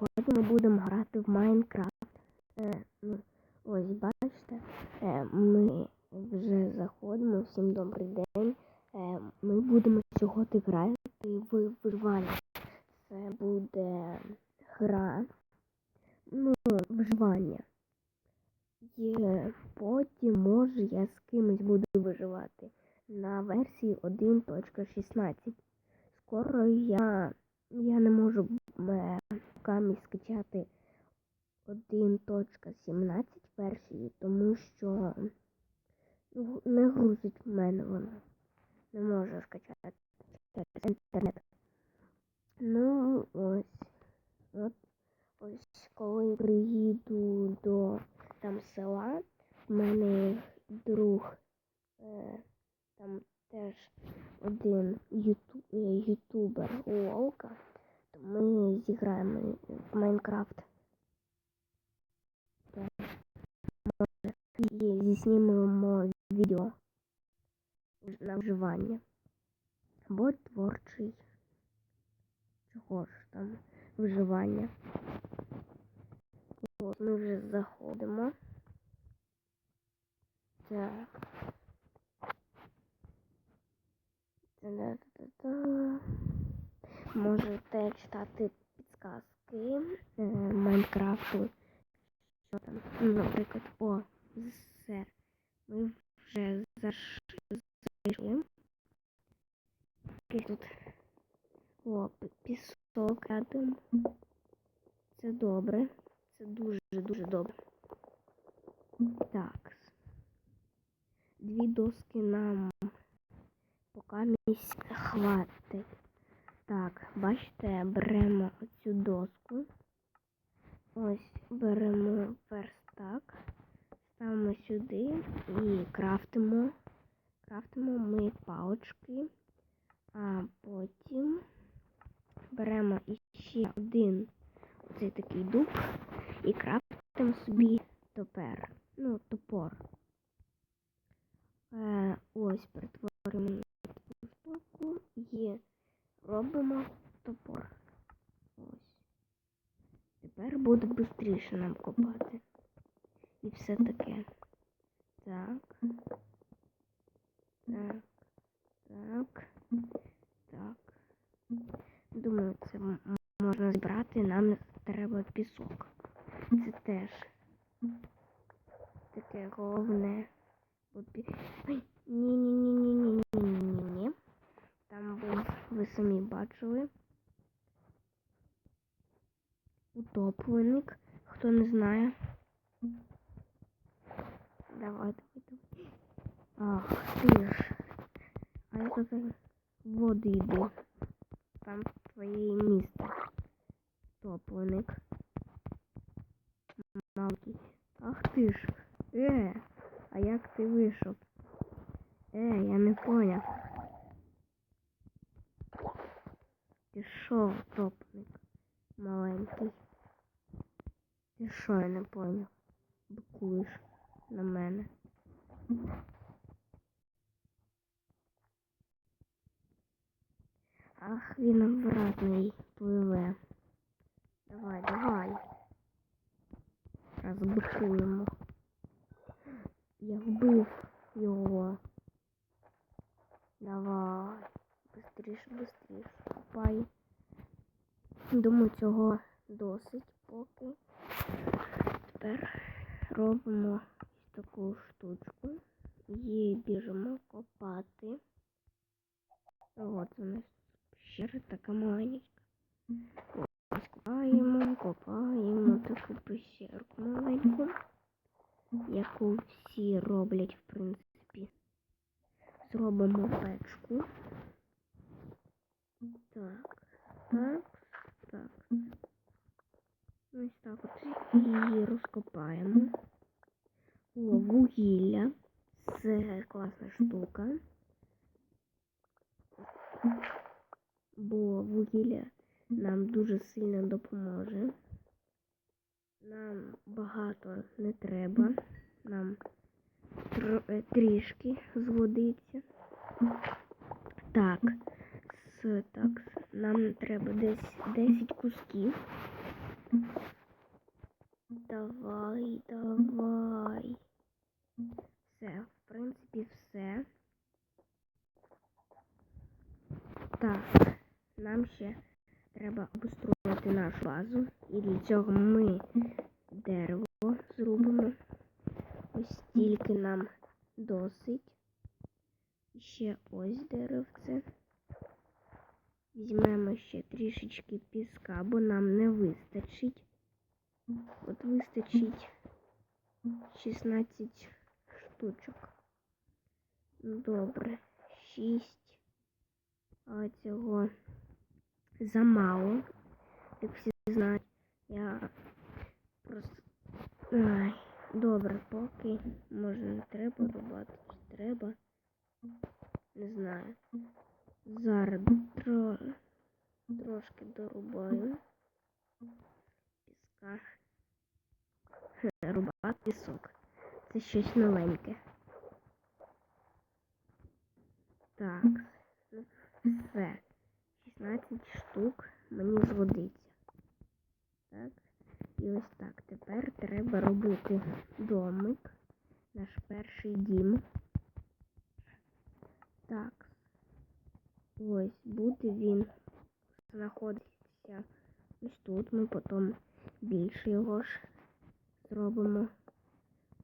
Сьогодні ми будемо грати в Майнкрафт. Е, ну, ось бачите, е, ми вже заходимо. Всім добрий день. Е, ми будемо сьогодні грати в виживання. Це буде гра. Ну, виживання. І потім, може, я з кимось буду виживати на версії 1.16. Скоро я, я не можу е, камінь скачати 1.17 версію, тому що ну, не грузить в мене вона. Не можу скачати через інтернет. Ну, ось. От ось коли приїду до там села, в мене друг е, там теж один е, ютубер Волка, то ми зіграємо в Майнкрафт. І зіснімемо відео на вживання. Або творчий. Чого ж там виживання. От, ми вже заходимо. Так. Можете читати підсказки е, Майнкрафту. Що там? Ну, Наприклад, о, все. Ми вже зайшли. Тут о, пісок рядом. Це добре. Це дуже-дуже добре. Так. Дві доски нам 20. Так, бачите, беремо оцю доску. Ось беремо верстак, ставимо сюди і крафтимо. Крафтимо ми палочки, а потім беремо ще один оцей такий дуб і крафтимо собі топер. Ну, топор. Е, Ось притворимо штуку і робимо топор. Ось. Тепер буде швидше нам копати. І все таке. Так. Так. Так. Так. Думаю, це м- можна збирати. Нам треба пісок. Це теж таке головне. Бо пі- Ой, ні-ні-ні-ні-ні-ні-ні-ні. Там був, ви самі бачили. Утопленик. Хто не знає. Давай, давай, давай. Ах, ти ж. А я тут в воду йду. Там твоє місце. Утопленик. Маленький. Ах ти ж. Е, а як ти вийшов? Е, я не поняв. Ти що, утопленик? Маленький. Ти що, я не поняв? Бикуєш на мене. Ах, він обратний пливе. Давай, давай. Розбикуємо. Я вбив його. Давай. Быстріше, быстріше. Копай. Думаю, цього досить поки. Тепер робимо таку штучку. Її біжимо копати. От у пещера така маленька. Ось копаємо, копаємо таку пещерку маленьку, яку всі роблять, в принципі. Зробимо печку. Так, так, так. Ось так от її розкопаємо. О, вугілля. Це класна штука. Бо вугілля нам дуже сильно допоможе. Нам багато не треба. Нам тр- е, трішки згодиться. Так, с, так, нам треба десь 10 кусків. давай, давай. Все, в принципі, все. Так, нам ще треба обустроїти нашу базу. І для цього ми дерево зробимо. Ось стільки нам досить. Ще ось деревце. Візьмемо ще трішечки піска, бо нам не вистачить. От вистачить 16 штучок. Ну, Добре, 6. А цього замало. Як всі знають, я просто. Ай, добре, поки може не треба рубати, чи треба. Не знаю. Зараз тро... трошки дорубаю піска. Рубати пісок. Це щось новеньке. Так, ну все. 16 штук мені згодиться. Так. І ось так. Тепер треба робити домик. Наш перший дім. Так. Ось буде він знаходитися ось тут. Ми потім більше його ж зробимо.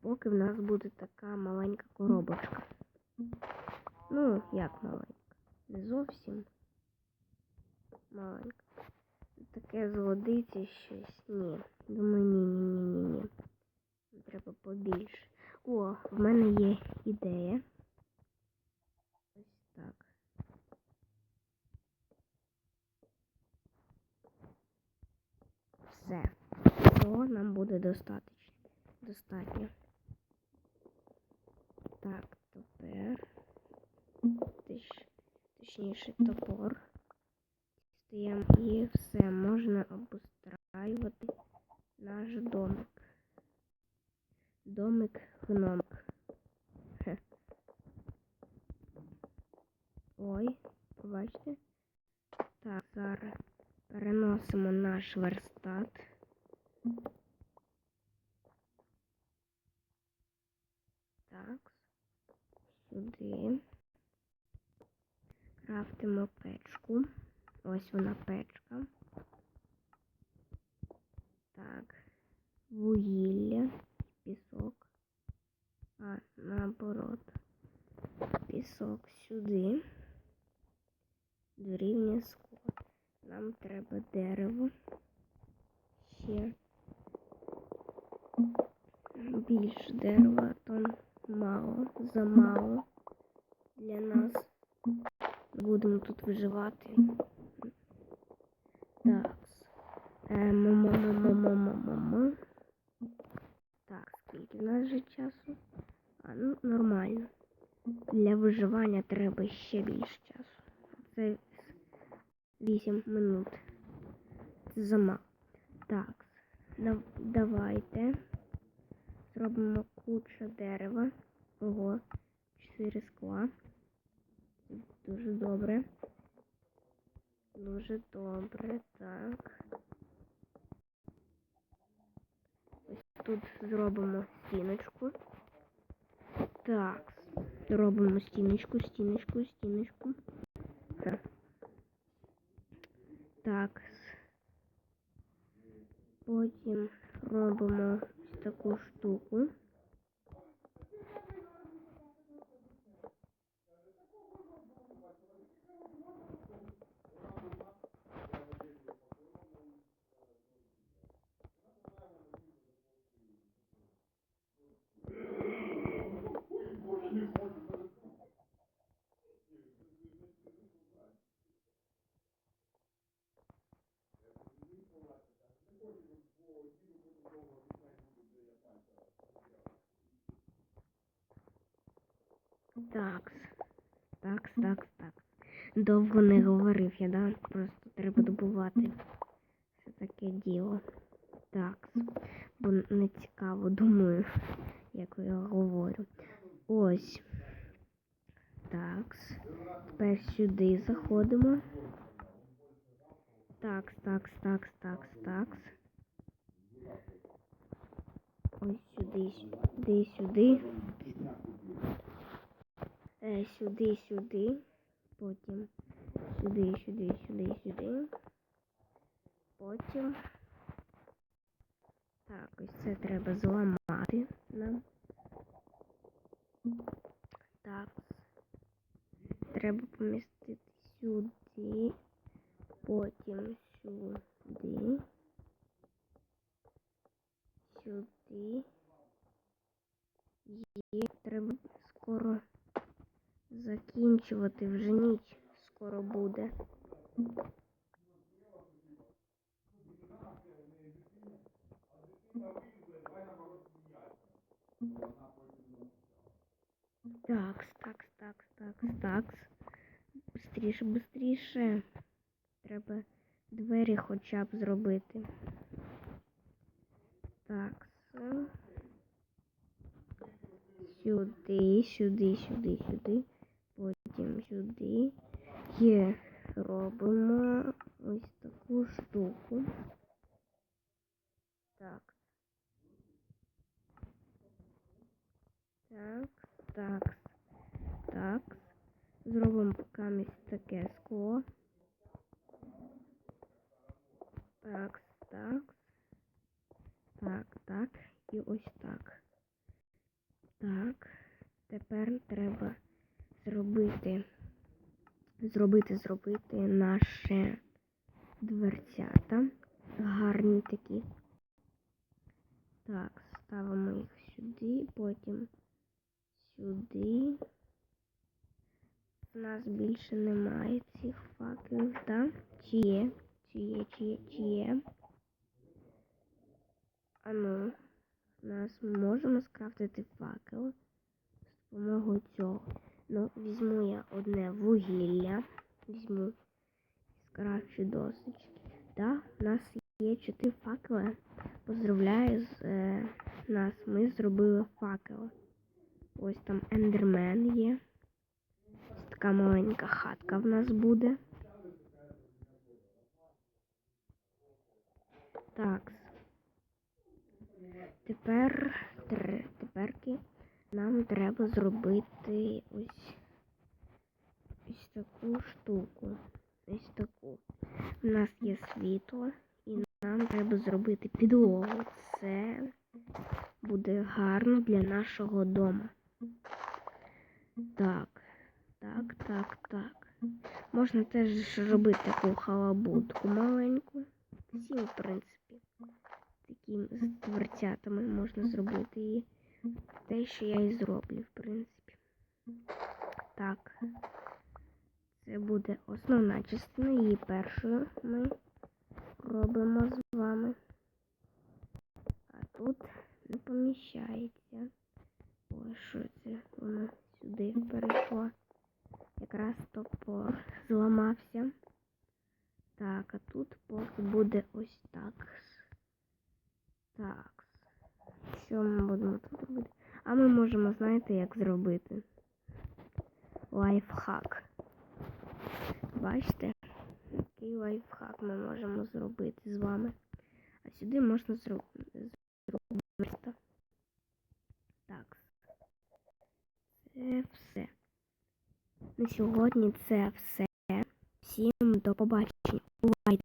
Поки в нас буде така маленька коробочка. Ну, як маленька? Не зовсім маленька. Таке згодиться щось. Ні. Думаю, ні, ні. Треба побільше. О, в мене є ідея. Ось так. Все. Цього нам буде достатньо. Достатньо. Так, тепер. Точ, точніше топор. Стаємо і все, можна обустраювати наш домик. Домик гномик. Ой, побачите? Так, зараз переносимо наш верстат. Так, сюди. Крафтимо печку. Ось вона печка. Так, вугілля, пісок. А, наоборот. Пісок сюди. Дорівнює склад. Нам треба дерево. Ще більше дерева, то мало, замало для нас. Будемо тут виживати. Так. Е, Ма-ма-ма-ма-ма-ма-ма. Так, скільки в нас вже часу? А, ну, нормально. Для виживання треба ще більше часу. Це 8 минут. Це замало. Так, давайте зробимо кучу дерева. Ого, 4 скла. Дуже добре. Дуже добре, так. Ось тут зробимо стіночку. Так. Робимо стіночку, стіночку, стіночку. Так. Так. Потім робимо ось таку штуку. Так. Так, так, так. Довго не говорив я, да? Просто треба добувати. Це таке діло. Так. Бо не цікаво, думаю, як я говорю. Ось. Так. Тепер сюди заходимо. Так, так, так, так, так. Ось сюди, сюди, сюди. Е, сюди, сюди. Потім сюди, сюди, сюди, сюди. Потім. Так, ось це треба зламати нам. Так. Треба помістити сюди. Потім сюди. Сюди. Є. Треба скоро закінчувати. Вже ніч скоро буде. Так, так, так, так, так. Быстріше, быстріше. Треба двері хоча б зробити. Так. все. Сюди, сюди, сюди, сюди. Потім сюди. Є. Робимо ось таку штуку. Так. Так, так, так. Зробимо поки таке скло. Так, так. Так, так. І ось так. Так. Тепер треба зробити, зробити, зробити наші дверцята. Гарні такі. Так, ставимо їх сюди, потім сюди. У нас більше немає цих факелів, так? Чи є? Чи є, чи є, чи є? А ну, у нас можемо скрафтити факел з допомогою цього. Ну, візьму я одне вугілля, візьму скрафчу досочки. Так, у нас є чотири факели. Поздравляю з е, нас. Ми зробили факел. Ось там ендермен є. Ось така маленька хатка в нас буде. Так. Тепер теперки нам треба зробити ось ось таку штуку. Ось таку. У нас є світло, і нам треба зробити підлогу. Це буде гарно для нашого дому. Так, так, так, так. Можна теж робити таку халабутку маленьку. Всі, в принципі, такими з дверцятами можна зробити і те, що я і зроблю, в принципі. Так. Це буде основна частина, її першою ми робимо з вами. А тут не поміщається. Ой, що це? Воно сюди перейшло. Якраз топор зламався. Так, а тут поки буде ось так. Так. Що ми будемо тут робити? А ми можемо, знаєте, як зробити? Лайфхак. Бачите? Який лайфхак ми можемо зробити з вами. А сюди можна зробити. Так. Це все. На сьогодні це все. Всім до побачення. Бувайте!